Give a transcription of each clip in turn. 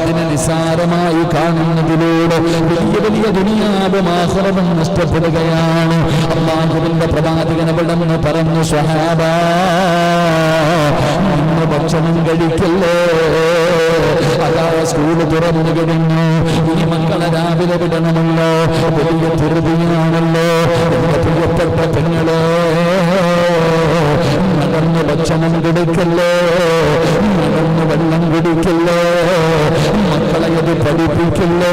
അതിനെ നിസാരമായി കാണുന്നതിലൂടെ വലിയ വലിയ ദുനിയാവും ആഹ്റവും നഷ്ടപ്പെടുകയാണ്. അള്ളാഹുവിന്റെ പ്രവാചകൻ അവിടെ നിന്ന് പറഞ്ഞു സ്വഹാബ ഭക്ഷണം കഴിക്കല്ലേ? അതാ സ്കൂൾ തുറന്നു കഴിഞ്ഞു. ഈ മക്കളെ രാവിലെ വിടണമല്ലോ. വലിയ ധൃതിയാണല്ലോ. പ്രിയപ്പെട്ട പെങ്ങളെ നടന്ന് ഭക്ഷണം കൊടുക്കല്ലോ? നടന്ന് വെള്ളം കുടിക്കല്ലോ? മക്കളെ അത് പഠിപ്പിക്കല്ലോ?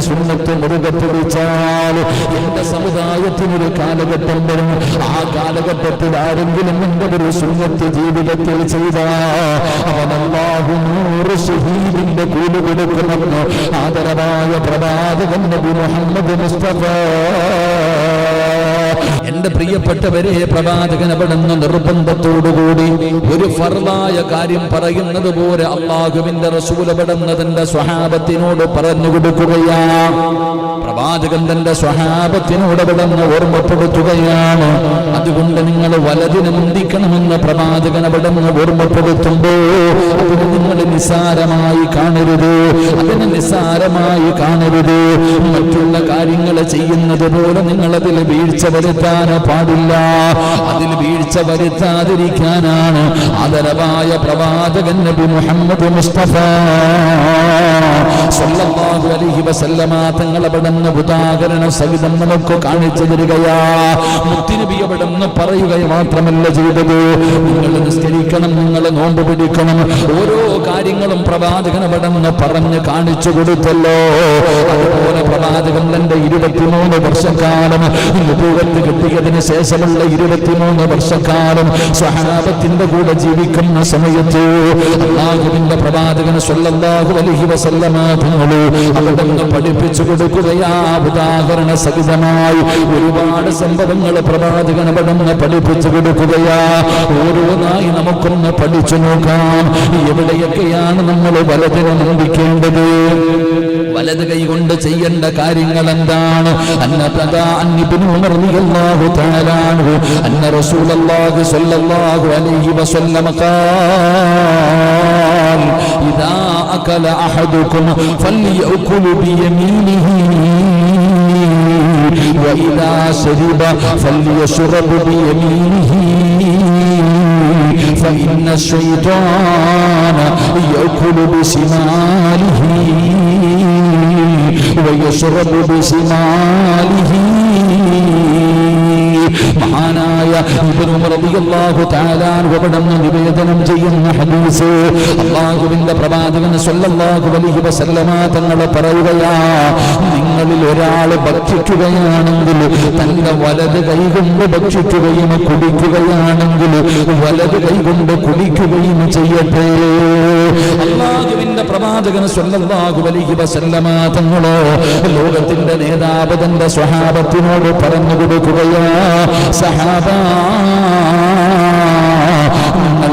മനുഷ്യനെന്റെ സുന്നത്ത് മുറുകെ പിടിച്ചാൽ എന്റെ സമുദായത്തിനൊരു കാലഘട്ടം വരും. ആ കാലഘട്ടത്തിൽ ആരെങ്കിലും എന്റെ ഒരു സുന്നത്ത് ജീവിതത്തിൽ ചെയ്ത അവനല്ലാഹു നൂറ് ഷഹീദിന്റെ കൂലി കൊടുക്കുമെന്ന് ആദരവായ പ്രവാചകൻ നബി മുഹമ്മദ് മുസ്തഫ എന്റെ പ്രിയപ്പെട്ടവരെ പ്രവാചകൻ അവിടെ നിന്ന് നിർബന്ധത്തോടുകൂടി ഒരു ഫർവായ കാര്യം പറയുന്നത് പോലെ അള്ളാഹുവിന്റെ റസൂൽ അവിടുന്ന് തന്റെ സ്വഹാബത്തിനോട് പറഞ്ഞു പ്രവാചകൻ തന്റെ സ്വഹാബത്തിനോട് അവിടുന്ന് ഓർമ്മപ്പെടുത്തുകയാണ്. അതുകൊണ്ട് നിങ്ങൾ വലതിന് മുന്തിക്കണമെന്ന് പ്രവാചകൻ അവിടെ നിന്ന് ഓർമ്മപ്പെടുത്തുമ്പോ അതിന് നിങ്ങൾ നിസ്സാരമായി കാണരുത്. അതിന് നിസ്സാരമായി കാണരുത്. മറ്റുള്ള കാര്യങ്ങൾ ചെയ്യുന്നത് പോലെ നിങ്ങൾ അതിൽ വീഴ്ച വരുത്താൻ പാടില്ല അതിൽ വീഴ്ച വരുത്താതിരിക്കാനാണ് ആദരവായ പ്രവാചകൻ നബി മുഹമ്മദ് മുസ്തഫ. സല്ലല്ലാഹു അലൈഹി വസല്ലമ തങ്ങൾ അവിടുന്ന് ഉദാഹരണ സഹിതം നമുക്ക് കാണിച്ചു തരികയാ. മുത്തുനബി അവിടുന്ന് പറയുക മാത്രമല്ല ചെയ്തത്. നിങ്ങൾ നിസ്കരിക്കണം നിങ്ങൾ നോമ്പ് പിടിക്കണം. ഓരോ കാര്യങ്ങളും പ്രവാചകൻ അവിടുന്ന് പറഞ്ഞ് കാണിച്ചു കൊടുത്തല്ലോ. അതുപോലെ തന്റെ ഇരുപത്തിമൂന്ന് വർഷക്കാലം? നുപൂവത്ത് കിട്ടിയതിന് ശേഷമുള്ള ഇരുപത്തിമൂന്ന് വർഷക്കാലം? സ്വഹാബത്തിന്റെ കൂടെ ജീവിക്കുന്ന സമയത്ത് അള്ളാഹുവിന്റെ പ്രവാചകൻ സ്വല്ലാഹു അലൈഹി വസല്ലമ അവിടെ പഠിപ്പിച്ചു കൊടുക്കുകയാ. ഉദാഹരണ സഹിതമായി ഒരുപാട് സംഭവങ്ങൾ പ്രവാചകൻ അവിടുന്ന് പഠിപ്പിച്ചു കൊടുക്കുകയാ. ഓരോന്നായി നമുക്കൊന്ന് പഠിച്ചു നോക്കാം. എവിടെയൊക്കെയാണ് നമ്മൾ വലതിനെ നന്ദിക്കേണ്ടത് വലത് കൈ കൊണ്ട് ചെയ്യേണ്ട കാര്യങ്ങൾ എന്താണ് അന്നതദാ അന്നിബ്നു ഉമർ റളിയല്ലാഹു തആല അൻഹു അന്ന റസൂലല്ലാഹി സ്വല്ലല്ലാഹു അലൈഹി വസല്ലം ഖാൽ ഇദാ അകല അഹദുകും ഫല്യഅകുൽ ബിയമീനിഹി وإذا شرب فليشرب بيمينه فإن الشيطان يأكل بشماله ويشرب بشماله മഹാനായ ഇബ്നു ഉമർ റളിയല്ലാഹു തആല അൻഹു അവിടുന്ന് നിവേദനം ചെയ്യുന്ന ഹദീസ് അല്ലാഹുവിന്റെ പ്രവാചകൻ സ്വല്ലല്ലാഹു അലൈഹി വസല്ലമ തങ്ങൾ പറയുകയാ നിങ്ങളിൽ ഒരാൾ ഭക്ഷിക്കുകയാണെങ്കിൽ തന്റെ വലത് കൈകൊണ്ട് ഭക്ഷിക്കുകയും കുടിക്കുകയാണെങ്കിൽ വലത് കൈകൊണ്ട് കുടിക്കുകയും ചെയ്യട്ടെ അള്ളാഹുവിന്റെ പ്രവാചകൻ സ്വല്ലല്ലാഹു അലൈഹി വസല്ലമ ലോകത്തിന്റെ നേതാവ് തന്റെ സ്വഹാബത്തിനോട് പറഞ്ഞു കൊടുക്കുകയാ സഹാബ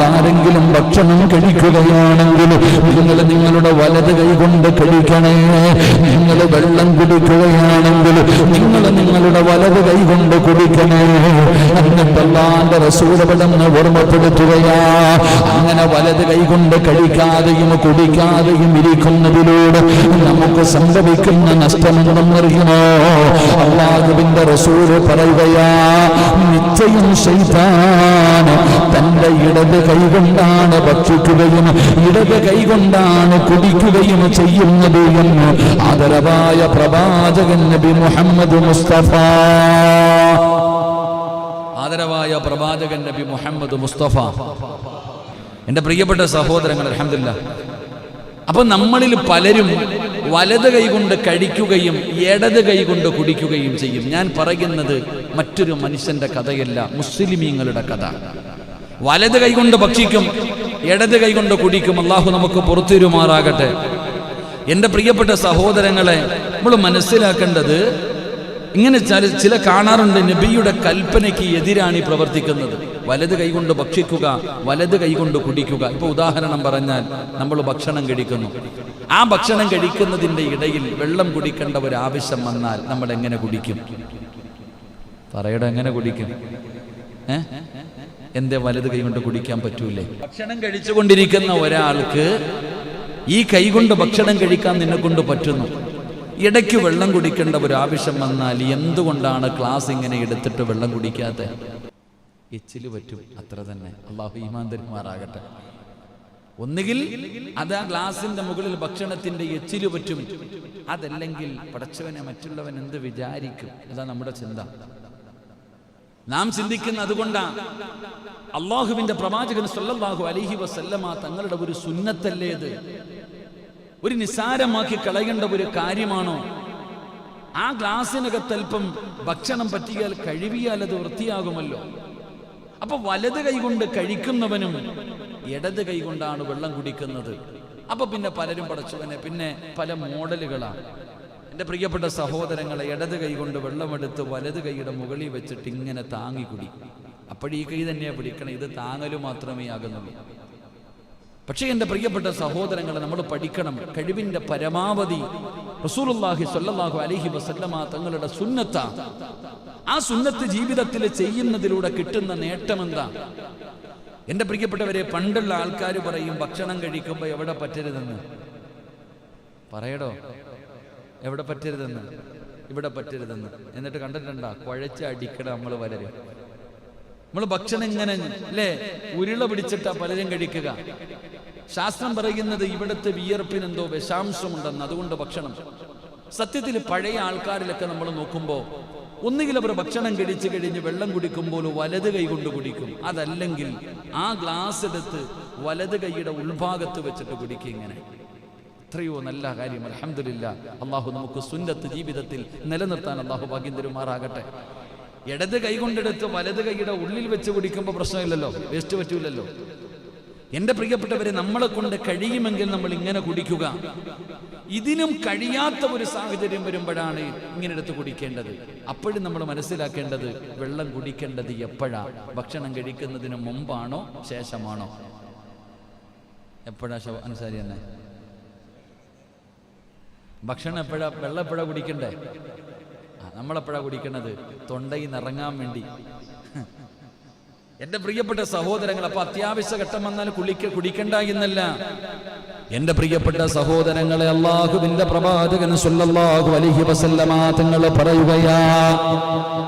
ആരെങ്കിലും ഭക്ഷണം കഴിക്കുകയാണെങ്കിൽ നിങ്ങൾ നിങ്ങളുടെ വലത് കൈകൊണ്ട് കഴിക്കണേ നിങ്ങൾ വെള്ളം കുടിക്കുകയാണെങ്കിൽ നിങ്ങൾ നിങ്ങളുടെ വലത് കൈകൊണ്ട് കുടിക്കണേ. എന്നിട്ടല്ലാന്റെ റസൂലപടന്ന് ഓർമ്മപ്പെടുത്തുകയാ. അങ്ങനെ വലത് കൈകൊണ്ട് കഴിക്കാതെയും കുടിക്കാതെയും ഇരിക്കുന്നതിലൂടെ നമുക്ക് സംഭവിക്കുന്ന നഷ്ടമെന്തെന്നറിയുമോ? അള്ളാഹുവിന്റെ റസൂൽ പറയുകയാ നിശ്ചയം ശൈതാൻ തന്റെ ഇടത് കൈകൊണ്ടാണ് ഭക്ഷിക്കുകയും ഇടത് കൈകൊണ്ടാണ് കുടിക്കുകയും ചെയ്യുന്നത് എന്ന് ആദരവായ പ്രവാചകൻ നബി മുഹമ്മദ് മുസ്തഫ ആദരവായ പ്രവാചകൻ നബി മുഹമ്മദ് മുസ്തഫ. എന്റെ പ്രിയപ്പെട്ട സഹോദരങ്ങൾ അലഹമില്ല അപ്പൊ നമ്മളിൽ പലരും വലത് കൈകൊണ്ട് കഴിക്കുകയും ഇടത് കൈകൊണ്ട് കുടിക്കുകയും ചെയ്യും. ഞാൻ പറയുന്നത് മറ്റൊരു മനുഷ്യന്റെ കഥയല്ല മുസ്ലിമീങ്ങളുടെ കഥ. വലത് കൈകൊണ്ട് ഭക്ഷിക്കും ഇടത് കൈകൊണ്ട് കുടിക്കും. അള്ളാഹു നമുക്ക് പുറത്തുരുമാറാകട്ടെ എന്റെ പ്രിയപ്പെട്ട സഹോദരങ്ങളെ നമ്മൾ മനസ്സിലാക്കേണ്ടത് ഇങ്ങനെ ചില കാണാറുണ്ട് നബിയുടെ കൽപ്പനയ്ക്ക് എതിരാണ് ഈ പ്രവർത്തിക്കുന്നത്. വലത് കൈകൊണ്ട് ഭക്ഷിക്കുക വലത് കൈകൊണ്ട് കുടിക്കുക. ഇപ്പൊ ഉദാഹരണം പറഞ്ഞാൽ നമ്മൾ ഭക്ഷണം കഴിക്കുന്നു. ആ ഭക്ഷണം കഴിക്കുന്നതിന്റെ ഇടയിൽ വെള്ളം കുടിക്കേണ്ട ഒരു ആവശ്യം വന്നാൽ നമ്മൾ എങ്ങനെ കുടിക്കും? പറയട എങ്ങനെ കുടിക്കും? ഏ? എന്റെ വലത് കൈ കൊണ്ട് കുടിക്കാൻ പറ്റൂലേ? ഭക്ഷണം കഴിച്ചുകൊണ്ടിരിക്കുന്ന ഒരാൾക്ക് ഈ കൈകൊണ്ട് ഭക്ഷണം കഴിക്കാൻ നിന്നെ കൊണ്ട് പറ്റുന്നു. ഇടയ്ക്ക് വെള്ളം കുടിക്കേണ്ട ഒരു ആവശ്യം വന്നാൽ എന്തുകൊണ്ടാണ് ക്ലാസ് ഇങ്ങനെ എടുത്തിട്ട് വെള്ളം കുടിക്കാത്ത? എച്ചിൽ പറ്റും അത്ര തന്നെ. അള്ളാഹു ഈമാന്തന്മാരാകട്ടെ ഒന്നുകിൽ അത് ആ ഗ്ലാസിന്റെ മുകളിൽ ഭക്ഷണത്തിന്റെ എച്ചിൽ പറ്റും. അതല്ലെങ്കിൽ പടച്ചവനെ മറ്റുള്ളവൻ എന്ത് വിചാരിക്കും? അതാ നമ്മുടെ ചിന്ത. നാം ചിന്തിക്കുന്ന അതുകൊണ്ടാണ് അള്ളാഹുവിന്റെ പ്രവാചകൻ സല്ലല്ലാഹു അലൈഹി വസല്ലമ തങ്ങളുടെ ഒരു സുന്നത്തല്ലേ ഇത്? ഒരു നിസാരമാക്കി കളയേണ്ട ഒരു കാര്യമാണോ? ആ ഗ്ലാസിനകത്ത് അല്പം ഭക്ഷണം പറ്റിയാൽ കഴുകിയാൽ അത് വൃത്തിയാകുമല്ലോ. അപ്പൊ വലത് കൈകൊണ്ട് കഴിക്കുന്നവനും ഇടത് കൈകൊണ്ടാണ് വെള്ളം കുടിക്കുന്നത്. അപ്പൊ പിന്നെ പലരും പടച്ചവനെ പിന്നെ പല മോഡലുകളാണ് എന്റെ പ്രിയപ്പെട്ട സഹോദരങ്ങളെ ഇടത് കൈകൊണ്ട് വെള്ളമെടുത്ത് വലത് കൈയുടെ മുകളിൽ വെച്ചിട്ട് ഇങ്ങനെ താങ്ങി കുടി. അപ്പോഴീ കൈ തന്നെയാണ് പിടിക്കണം ഇത് താങ്ങലു മാത്രമേ ആകുന്നുള്ളൂ. പക്ഷേ എന്റെ പ്രിയപ്പെട്ട സഹോദരങ്ങളെ നമ്മൾ പഠിക്കണം. കഴിവിന്റെ പരമാവധി റസൂലുള്ളാഹി സ്വല്ലല്ലാഹു അലൈഹി വസല്ലമ തങ്ങളുടെ സുന്നത്ത. ആ സുന്നത്ത് ജീവിതത്തിൽ ചെയ്യുന്നതിലൂടെ കിട്ടുന്ന നേട്ടമെന്താ? എന്റെ പ്രിയപ്പെട്ടവരെ പണ്ടുള്ള ആൾക്കാർ പറയും ഭക്ഷണം കഴിക്കുമ്പോൾ എവിടെ പറ്റരുതെന്ന്. പറയടോ എവിടെ പറ്റരുതെന്ന്? ഇവിടെ പറ്റരുതെന്ന്. എന്നിട്ട് കണ്ടിട്ടുണ്ടാ? കുഴച്ച് അടിക്കട നമ്മൾ വലരും നമ്മൾ ഭക്ഷണം ഇങ്ങനെ അല്ലേ? ഉരുള പിടിച്ചിട്ടാ പലരും കഴിക്കുക. ശാസ്ത്രം പറയുന്നത് ഇവിടുത്തെ വിയർപ്പിന് എന്തോ വിഷാംശമുണ്ടെന്ന് അതുകൊണ്ട് ഭക്ഷണം. സത്യത്തിൽ പഴയ ആൾക്കാരിലൊക്കെ നമ്മൾ നോക്കുമ്പോൾ ഒന്നുകിൽ അവർ ഭക്ഷണം കഴിച്ചു കഴിഞ്ഞ് വെള്ളം കുടിക്കുമ്പോൾ വലത് കൈ കൊണ്ട് കുടിക്കും. അതല്ലെങ്കിൽ ആ ഗ്ലാസ് എടുത്ത് വലത് കൈയുടെ ഉൾഭാഗത്ത് വെച്ചിട്ട് കുടിക്കും ഇങ്ങനെ. എത്രയോ നല്ല കാര്യം. അലഹമില്ല അള്ളാഹു നമുക്ക് സുന്നത്ത് ജീവിതത്തിൽ നിലനിർത്താൻ അള്ളാഹു ഭാഗ്യം തരുമാറാകട്ടെ. ഇടത് കൈ കൊണ്ടെടുത്ത് വലത് കൈയുടെ ഉള്ളിൽ വെച്ച് കുടിക്കുമ്പോൾ പ്രശ്നമില്ലല്ലോ? വേസ്റ്റ് പറ്റൂലല്ലോ? എന്റെ പ്രിയപ്പെട്ടവരെ നമ്മളെ കൊണ്ട് കഴിയുമെങ്കിൽ നമ്മൾ ഇങ്ങനെ കുടിക്കുക. ഇതിനും കഴിയാത്ത ഒരു സാഹചര്യം വരുമ്പോഴാണ് ഇങ്ങനെ എടുത്ത് കുടിക്കേണ്ടത്. അപ്പോഴും നമ്മൾ മനസ്സിലാക്കേണ്ടത് വെള്ളം കുടിക്കേണ്ടത് എപ്പോഴാ? ഭക്ഷണം കഴിക്കുന്നതിന് മുമ്പാണോ ശേഷമാണോ? എപ്പോഴാ അനുസാരി തന്നെ ഭക്ഷണം എപ്പോഴാ വെള്ളം എപ്പോഴാ കുടിക്കണ്ടേ? നമ്മളെപ്പോഴാ കുടിക്കണത്? തൊണ്ടയിൽ നിന്ന് ഇറങ്ങാൻ വേണ്ടി. എന്റെ പ്രിയപ്പെട്ട സഹോദരങ്ങൾ അപ്പൊ അത്യാവശ്യ ഘട്ടം വന്നാൽ കുളിക്ക കുടിക്കണ്ട എന്നല്ല. എന്റെ പ്രിയപ്പെട്ട സഹോദരങ്ങളെ അള്ളാഹുവിന്റെ പ്രവാചകൻ സുല്ലാഹു അലൈഹി വസല്ലമ തങ്ങൾ പറയുകയാ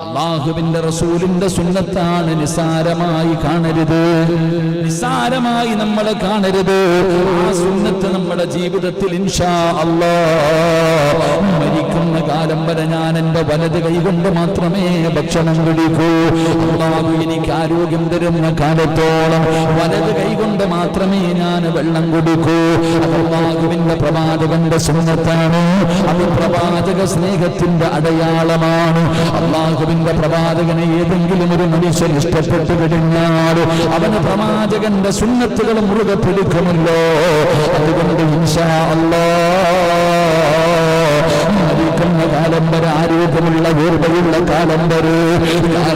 അള്ളാഹുവിന്റെ റസൂലിന്റെ സുന്നത്താണ് നിസാരമായി കാണരുത്. നിസാരമായി നമ്മൾ കാണരുത്. ആ സുന്നത്ത് നമ്മുടെ ജീവിതത്തിൽ ഇൻഷാ അള്ളാ മരിക്കുന്ന കാലം വരെ ഞാൻ എന്റെ വലത് കൈകൊണ്ട് മാത്രമേ ഭക്ഷണം കുടിക്കൂ അള്ളാഹു എനിക്ക് ആരോഗ്യം തരുന്ന കാലത്തോളം വലത് കൈകൊണ്ട് മാത്രമേ ഞാൻ വെള്ളം കുടിക്കൂ. അള്ളാഹുവിന്റെ പ്രവാചകന്റെ സുന്നത്താണ്. അത് പ്രവാചക സ്നേഹത്തിന്റെ അടയാളമാണ്. അള്ളാഹുവിന്റെ പ്രവാചകനെ ഏതെങ്കിലും ഒരു മനുഷ്യൻ ഇഷ്ടപ്പെട്ടു കഴിഞ്ഞാൽ അവന് പ്രവാചകന്റെ സുന്നത്തുകൾ മുറുകെ പിടിക്കുമല്ലോ. അതുകൊണ്ട് ഇൻഷാ അല്ലാ മരിക്കുന്ന കാലം വരെ ആരോഗ്യമുള്ള വീർഭയുള്ള കാലം വരെ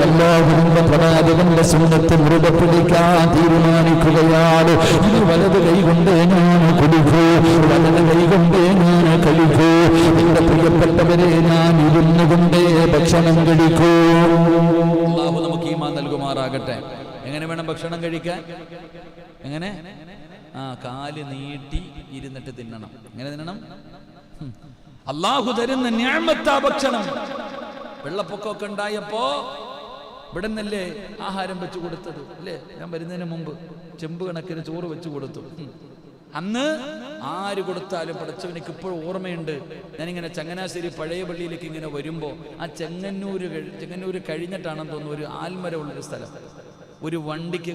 അല്ലാഹുവിന്റെ പ്രവാചകന്റെ സുന്നത്ത് മുറുകെ പിടിക്കാൻ തീരുമാനിക്കുകയാണ്. ഇത് വലത് കൈകൊണ്ടേ ഞാൻ കുടിക്കൂ വലത് കൈകൊണ്ടേ ഞാൻ കഴിക്കൂ എന്റെ പ്രിയപ്പെട്ടവരെ ഞാൻ ഇരുന്നു കൊണ്ടേ ഭക്ഷണം കഴിക്കൂ. അള്ളാഹു നമുക്ക് ഈമാ നൽകുമാറാകട്ടെ. എങ്ങനെ വേണം ഭക്ഷണം കഴിക്കാൻ? എങ്ങനെ? ആ കാൽ നീട്ടി ഇരുന്നിട്ട് തിന്നണം. എങ്ങനെ തിന്നണം. അള്ളാഹു തരുന്ന ഞാമത്താ ഭക്ഷണം. വെള്ളപ്പൊക്കമൊക്കെ ഉണ്ടായപ്പോ ഇവിടെ നിന്നല്ലേ ആഹാരം വെച്ചു കൊടുത്തത് അല്ലേ? ഞാൻ വരുന്നതിന് മുമ്പ് ചെമ്പ് കണക്കിന് ചോറ് വെച്ചു കൊടുത്തു. അന്ന് ആര് കൊടുത്താലും പഠിച്ചവനിക്ക് ഇപ്പോഴും ഓർമ്മയുണ്ട്. ഞാനിങ്ങനെ ചങ്ങനാശ്ശേരി പഴയ പള്ളിയിലേക്ക് ഇങ്ങനെ വരുമ്പോ ആ ചെങ്ങന്നൂര് ചെങ്ങന്നൂര് കഴിഞ്ഞിട്ടാണെന്ന് തോന്നുന്നു ഒരു ആൽമരമുള്ളൊരു സ്ഥലം. ഒരു വണ്ടിക്ക്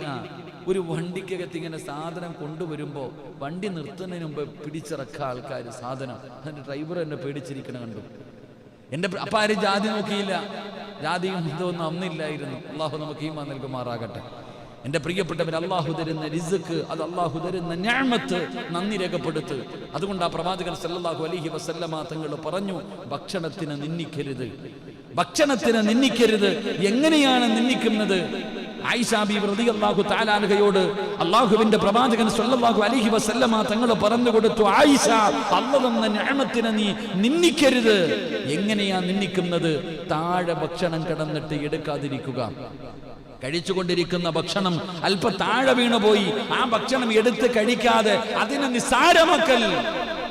ഒരു വണ്ടിക്കകത്ത് ഇങ്ങനെ സാധനം കൊണ്ടുവരുമ്പോ വണ്ടി നിർത്തുന്നതിന് മുമ്പ് പിടിച്ചിറക്കുക ആൾക്കാർ സാധനം. അതിന്റെ ഡ്രൈവർ എന്നെ പേടിച്ചിരിക്കണ കണ്ടു. എന്റെ അപ്പ ആരും ജാതി നോക്കിയില്ല. ജാതിയും ഇതൊന്നും അന്നില്ലായിരുന്നു. അള്ളാഹു നമുക്ക് ഈമാ നൽകുമാറാകട്ടെ. എന്റെ പ്രിയപ്പെട്ടവർ അള്ളാഹു തരുന്ന റിസുക്ക് അത് അള്ളാഹു തരുന്ന ഞാമത്ത് നന്ദി രേഖപ്പെടുത്ത്. അതുകൊണ്ട് ആ പ്രവാചകൻ സല്ലാഹു അലഹി വസല്ലമ തങ്ങൾ പറഞ്ഞു ഭക്ഷണത്തിന് നിന്നിക്കരുത് ഭക്ഷണത്തിന് നിന്നിക്കരുത് എങ്ങനെയാണ് നിന്ദിക്കുന്നത്? ആയിഷാബി റളിയല്ലാഹു തആലാൻഹയോട് അള്ളാഹുവിന്റെ പ്രവാചകൻ സല്ലല്ലാഹു അലൈഹി വസല്ലമ തങ്ങൾ പറഞ്ഞു കൊടുത്തു ആയിഷ അള്ളാഹ് തന്ന നീ നിന്ദിക്കരുത്. എങ്ങനെയാ നിന്ദിക്കുന്നത്? താഴെ ഭക്ഷണം കടന്നിട്ട് എടുക്കാതിരിക്കുക. കഴിച്ചുകൊണ്ടിരിക്കുന്ന ഭക്ഷണം അല്പ താഴെ വീണുപോയി. ആ ഭക്ഷണം എടുത്ത് കഴിക്കാതെ അതിനെ നിസാരമാക്കൽ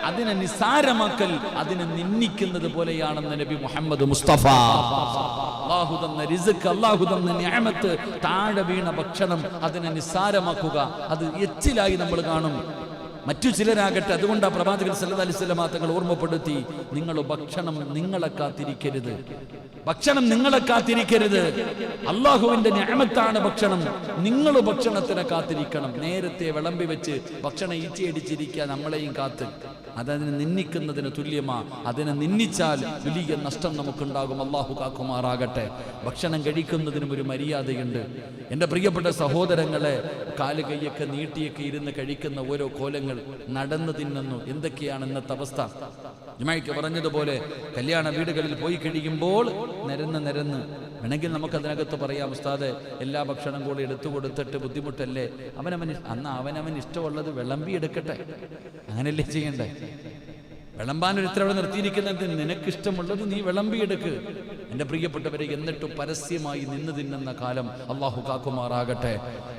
അതിനെ നിസാരമാക്കൽ അതിനെ നിന്ദിക്കുന്നത് പോലെയാണെന്ന് നബി മുഹമ്മദ് മുസ്തഫ. അള്ളാഹു തന്ന റിസുക്ക് അള്ളാഹു തന്ന ഞാമത്ത് താഴെ വീണ ഭക്ഷണം അതിനെ നിസ്സാരമാക്കുക അത് എച്ചിലായി നമ്മൾ കാണും. മറ്റു ചിലരാകട്ടെ അതുകൊണ്ട് ആ പ്രവാചകൻ സല്ലല്ലാഹു അലൈഹി വസല്ലം തങ്ങൾ ഓർമ്മപ്പെടുത്തി നിങ്ങൾ ഭക്ഷണം നിങ്ങളെ കാത്തിരിക്കരുത്. ഭക്ഷണം നിങ്ങളെ കാത്തിരിക്കരുത്. അള്ളാഹുവിന്റെ ഞാമത്താണ് ഭക്ഷണം. നിങ്ങൾ ഭക്ഷണത്തിനെ കാത്തിരിക്കണം. നേരത്തെ വിളമ്പി വെച്ച് ഭക്ഷണം ഈച്ചയടിച്ചിരിക്കുക നമ്മളെയും കാത്ത്. അതതിനെ നിന്ദിക്കുന്നതിന് തുല്യമാ. അതിനെ നിന്നിച്ചാൽ വലിയ നഷ്ടം നമുക്കുണ്ടാകും. അള്ളാഹു കാക്കുമാറാകട്ടെ. ഭക്ഷണം കഴിക്കുന്നതിനും ഒരു മര്യാദയുണ്ട്. എന്റെ പ്രിയപ്പെട്ട സഹോദരങ്ങളെ കാൽ കൈയൊക്കെ നീട്ടിയൊക്കെ ഇരുന്ന് കഴിക്കുന്ന ഓരോ കോലങ്ങൾ നടന്നു തിന്നുന്നു. എന്തൊക്കെയാണ് ഇന്നത്തെ അവസ്ഥ? ജുമായിക്ക് പറഞ്ഞതുപോലെ കല്യാണ വീടുകളിൽ പോയി കഴിയുമ്പോൾ നിരന്ന് നിരന്ന് വേണമെങ്കിൽ നമുക്ക് അതിനകത്ത് പറയാം ഉസ്താദ് എല്ലാ ഭക്ഷണം കൂടി എടുത്തു കൊടുത്തിട്ട് ബുദ്ധിമുട്ടല്ലേ? അവനവൻ അന്ന് അവനവൻ ഇഷ്ടമുള്ളത് വിളമ്പി എടുക്കട്ടെ. അങ്ങനെയല്ലേ ചെയ്യണ്ടേ? വിളമ്പാൻ ഒരിത്ര അവിടെ നിർത്തിയിരിക്കുന്നത് നിനക്കിഷ്ടമുള്ളത് നീ വിളമ്പിയെടുക്ക് എന്റെ പ്രിയപ്പെട്ടവരെ എന്നിട്ടും പരസ്യമായി നിന്ന് തിന്നുന്ന കാലം അള്ളാഹു കാക്കുമാറാകട്ടെ.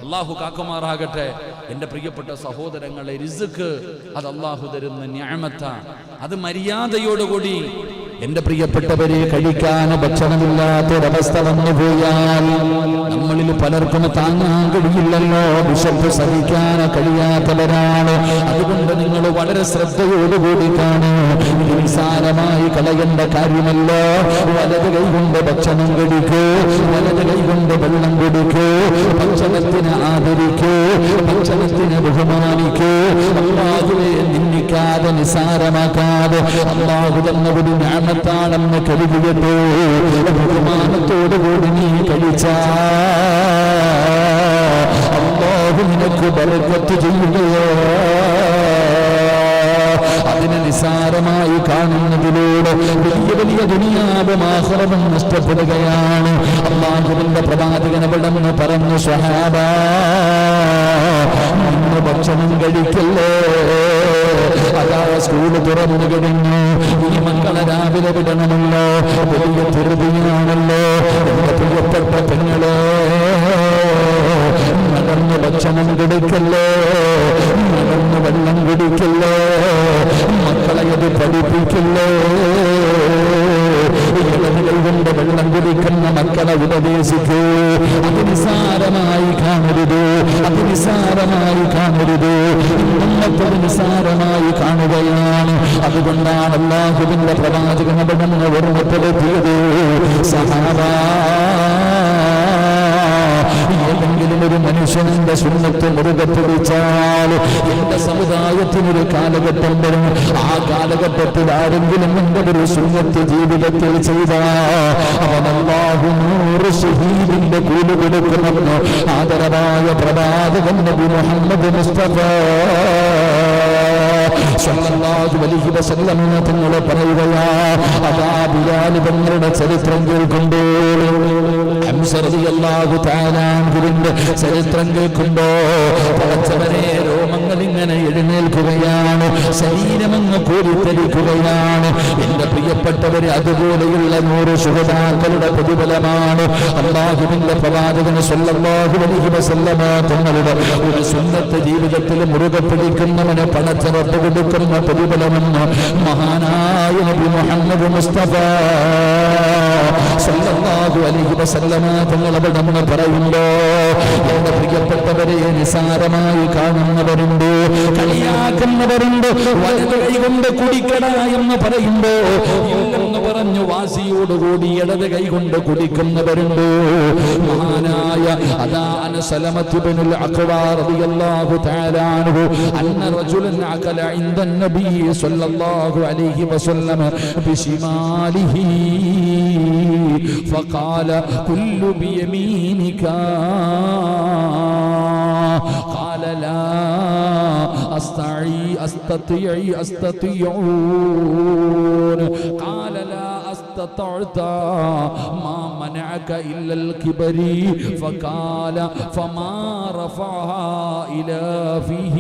അള്ളാഹു കാക്കുമാറാകട്ടെ. എന്റെ പ്രിയപ്പെട്ട സഹോദരങ്ങളെ റിസുക്ക് അത് അള്ളാഹു തരുന്ന ഞാമത്ത അത് മര്യാദയോടുകൂടി. എന്റെ പ്രിയപ്പെട്ടവരെ കഴിക്കാൻ ഭക്ഷണമില്ലാത്തൊരവസ്ഥ വന്നു പോയാൽ നമ്മളിൽ പലർക്കും താങ്ങാൻ കഴിയില്ലല്ലോ. വിശപ്പ് സഹിക്കാൻ കഴിയാത്തവരാണ്. അതുകൊണ്ട് നിങ്ങൾ വളരെ ശ്രദ്ധയോടുകൂടി കാണും നിസ്സാരമായി കളയേണ്ട കാര്യമല്ല. വലത് കൈകൊണ്ട് ഭക്ഷണം കഴിക്കൂ വലത് കൈകൊണ്ട് വെള്ളം കുടിക്കൂ. ഭക്ഷണത്തിന് ആദരിക്കൂ. ഭക്ഷണത്തിന് ബഹുമാനിക്കൂ. അള്ളാഹുവെ നിന്ദിക്കാതെ നിസാരമാക്കാതെ അള്ളാഹു തന്ന ഒരു ഞാമത്താണെന്ന് കരുതിയിട്ട് ബഹുമാനത്തോടുകൂടി നീ കഴിച്ച. അള്ളാഹു നിനക്ക് ബർക്കത്ത് ചെയ്യുകയോ. അതിനെ നിസാരമായി കാണുന്നതിലൂടെ വലിയ വലിയ ദുനിയാവും ആഹ്റവും നഷ്ടപ്പെടുകയാണ്. അള്ളാഹുവിന്റെ നിന്ന് പറഞ്ഞു സ്വഹാബ സ്കൂൾ തുറന്നു കഴിഞ്ഞു ഈ മക്കളെ രാവിലെ നിസാരമായി കാണുകയാണ്. അതുകൊണ്ടാണ് അള്ളാഹുവിന്റെ പ്രവാചകൻ അവിടെ ഓർമ്മപ്പെടുത്തിയത് സഹാബാ ഏതെങ്കിലും ഒരു മനുഷ്യന്റെ സുന്നത്ത് മുറുകെ പിടിച്ചാൽ എന്റെ സമുദായത്തിനൊരു കാലഘട്ടം വരും. ആ കാലഘട്ടത്തിൽ ആരെങ്കിലും എന്റെ ഒരു സുന്നത്ത് ജീവിതത്തിൽ ചെയ്ത കൂലി കൊടുക്കുമെന്ന് ആദരവായ പ്രവാചകൻ നബി മുഹമ്മദ് മുസ്തഫ തങ്ങൾ പറയുകയാ ചരിത്രം കേൾക്കുമ്പോൾ. ചരിത്രം കേൾക്കുമ്പോ രോമങ്ങൾ ഇങ്ങനെ എഴുന്നേൽക്കുകയാണ്. ശരീരമെന്ന് കോരിത്തരിക്കുകയാണ് എന്റെ പ്രിയപ്പെട്ടവര് അതുപോലെയുള്ള നൂറ് സുഹൃതാക്കളുടെ പ്രതിഫലമാണ് അള്ളാഹുവിന്റെ പ്രവാചകന് വസല്ലമ തങ്ങളുടെ ഒരു സ്വന്തത്തെ ജീവിതത്തിൽ മുറുകെ പിടിക്കുന്നവന് പണച്ചിറപ്പ് കൊടുക്കുന്ന പ്രതിഫലമെന്ന് മഹാനായ നബി മുസ്തഫ സല്ലല്ലാഹു അലൈഹി വസല്ലമ തങ്ങൾ അവിടെ നിന്ന് പറയുമ്പോ എന്റെ നിസാരമായി കാണുന്നവരുണ്ട് കളിയാക്കുന്നവരുണ്ട് വലത് കൊണ്ട് കുടിക്കട എന്ന് പറയുമ്പോ പറഞ്ഞു വാസിയോടുകൂടി ഇടത് കൈകൊണ്ട് കുടിക്കുന്നവരുണ്ട് മഹാനായ അതാണ് സലമത്തുബിനുൽ അഖ്വാ റളിയല്ലാഹു തആല അൻഹു അന്ന റജുലൻ അകല عند النبي صلى الله عليه وسلم بشماله فقال كل بيمينك تستطيع أستطيعون قال لا استطعت ما منعك إلا الكبر فقال فما رفعها إلى فيه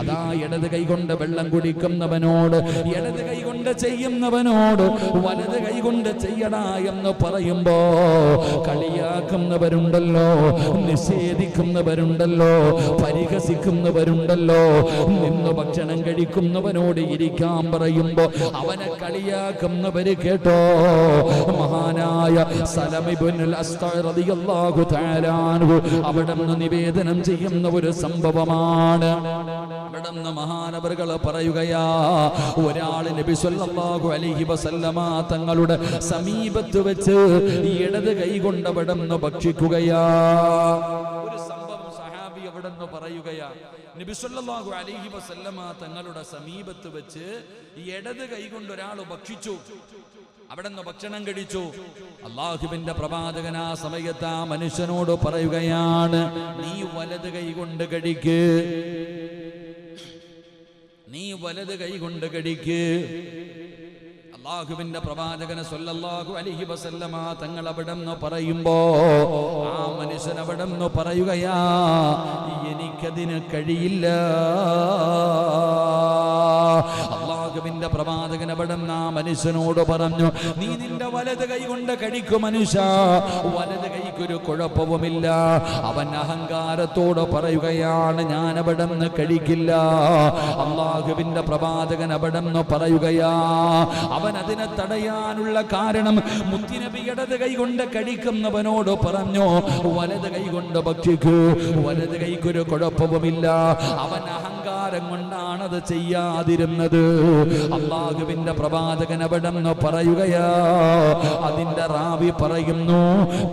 അതാ ഇടത് കൈകൊണ്ട് വെള്ളം കുടിക്കുന്നവനോട് ഇടത് കൈകൊണ്ട് ചെയ്യുന്നവനോട് വലത് കൈകൊണ്ട് ചെയ്യടാ എന്ന് പറയുമ്പോ കളിയാക്കുന്നവരുണ്ടല്ലോ നിഷേധിക്കുന്നവരുണ്ടല്ലോ പരിഹസിക്കുന്നവരുണ്ടല്ലോ നിന്ന് ഭക്ഷണം കഴിക്കുന്നവനോട് ഇരിക്കാൻ പറയുമ്പോ അവനെ കളിയാക്കുന്നവര് കേട്ടോ. മഹാനായ അവിടെ നിന്ന് നിവേദനം ചെയ്യുന്ന ഒരു സംഭവമാണ്. അവിടെ നിന്ന് മഹാനവറുകൾ പറയുകയാ ഒരാൾ നബി സല്ലല്ലാഹു അലൈഹി വസല്ലമ തങ്ങളുടെ സമീപത്ത് വെച്ച് ഇടത് കൈ കൊണ്ട് അവിടെ ഭക്ഷിക്കുകയാ. ഒരു സംഭവം സഹാബി അവിടെന്ന് പറയുകയാ നബി സല്ലല്ലാഹു അലൈഹി വസല്ലമ തങ്ങളുടെ സമീപത്ത് വെച്ച് ഇടത് കൈ കൊണ്ട് ഒരാൾ ഭക്ഷിച്ചു അവിടെ നിന്ന് ഭക്ഷണം കഴിച്ചു. അള്ളാഹുവിന്റെ പ്രവാചകൻ ആ സമയത്ത് ആ മനുഷ്യനോട് പറയുകയാണ് നീ വലത് കൈ കൊണ്ട് കഴിക്ക്. വലത് കൈ കടിക്ക്. അള്ളാഹുവിന്റെ പ്രവാചകന് സൊല്ലാഹു അലൈഹി വസല്ലമ തങ്ങൾ അവിടെ നിന്ന് പറയുമ്പോ ആ മനുഷ്യൻ അവിടെ നിന്ന് പറയുകയാ എനിക്കതിന് കഴിയില്ല. അള്ളാഹുവിന്റെ പ്രവാചകൻ അവിടെ ആ മനുഷ്യനോട് പറഞ്ഞു നീ നിന്റെ വലത് കൈ കൊണ്ട് കഴിക്കും മനുഷ്യ. വലത് കൈക്കൊരു കുഴപ്പവുമില്ല. അവൻ അഹങ്കാരത്തോട് പറയുകയാണ് ഞാൻ അവിടെ കഴിക്കില്ല. അള്ളാഹുവിന്റെ പ്രവാചകൻ അവിടെ നിന്ന് പറയുകയാ. അവൻ അതിനെ തടയാനുള്ള കാരണം മുത്തിനബി ഇടത് കൈ കൊണ്ട് കഴിക്കുന്നവനോട് പറഞ്ഞു വലത് കൈ കൊണ്ട് ഭക്ഷിക്കൂ. വലത് കൈക്കൊരു കുഴപ്പവുമില്ല. അവൻ അഹങ്കാരം കൊണ്ടാണ് അത് ചെയ്യാതിരുന്നത്. അള്ളാഹുവിന്റെ പ്രവാചകൻ അവിടെ പറയുകയാ അതിന്റെ റാവി പറയുന്നു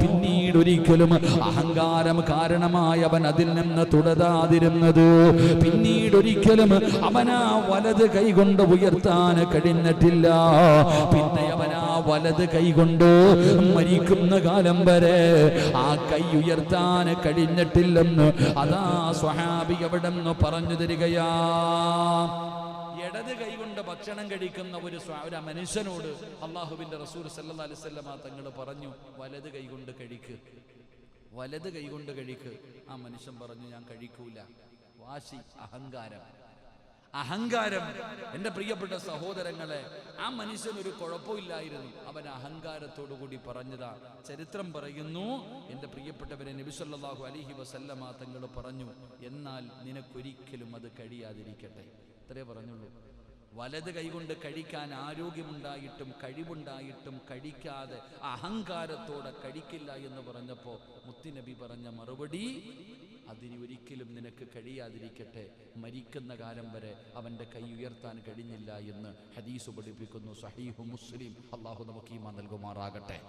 പിന്നീട് ഒരിക്കലും അഹങ്കാരം കാരണമായി അവൻ അതിൽ നിന്ന് തുടരാതിരുന്നത്. പിന്നീട് ഒരിക്കലും അവനാ വലത് കൈകൊണ്ട് ഉയർത്താൻ കഴിഞ്ഞിട്ടില്ല. പിന്നെ അവനാ വലത് കൈകൊണ്ട് മരിക്കുന്ന കാലം വരെ ആ കൈ ഉയർത്താൻ കഴിഞ്ഞിട്ടില്ലെന്ന് അതാ സ്വഹാബി എവിടെ പറഞ്ഞു തരികയാ? ഇടത് കൈകൊണ്ട് ഭക്ഷണം കഴിക്കുന്ന ഒരു ഒരു മനുഷ്യനോട് അള്ളാഹുബിന്റെ റസൂൽ സല്ലാ തങ്ങൾ പറഞ്ഞു വലത് കൈകൊണ്ട് കഴിക്ക്. വലത് കൈകൊണ്ട് കഴിക്ക്. ആ മനുഷ്യൻ പറഞ്ഞു ഞാൻ കഴിക്കൂല. വാശി അഹങ്കാരം. അഹങ്കാരം. എന്റെ പ്രിയപ്പെട്ട സഹോദരങ്ങളെ ആ മനുഷ്യൻ ഒരു കുഴപ്പമില്ലായിരുന്നു. അവൻ അഹങ്കാരത്തോടു കൂടി പറഞ്ഞതാ. ചരിത്രം പറയുന്നു എന്റെ പ്രിയപ്പെട്ടവരെ നബിസല്ലാഹു അലിഹി വസല്ലമ തങ്ങൾ പറഞ്ഞു എന്നാൽ നിനക്കൊരിക്കലും അത് കഴിയാതിരിക്കട്ടെ. ഇത്രേ പറഞ്ഞുള്ളൂ. വലത് കൈകൊണ്ട് കഴിക്കാൻ ആരോഗ്യമുണ്ടായിട്ടും കഴിവുണ്ടായിട്ടും കഴിക്കാതെ അഹങ്കാരത്തോടെ കഴിക്കില്ല എന്ന് പറഞ്ഞപ്പോൾ മുത്തിനബി പറഞ്ഞ മറുപടി അതിന് ഒരിക്കലും നിനക്ക് കഴിയാതിരിക്കട്ടെ. മരിക്കുന്ന കാലം വരെ അവന്റെ കൈ ഉയർത്താൻ കഴിഞ്ഞില്ല എന്ന് ഹദീസ് പഠിപ്പിക്കുന്നു. സഹീഹു മുസ്ലിം. അള്ളാഹു നമുക്ക് ഈമാ നൽകുമാറാകട്ടെ.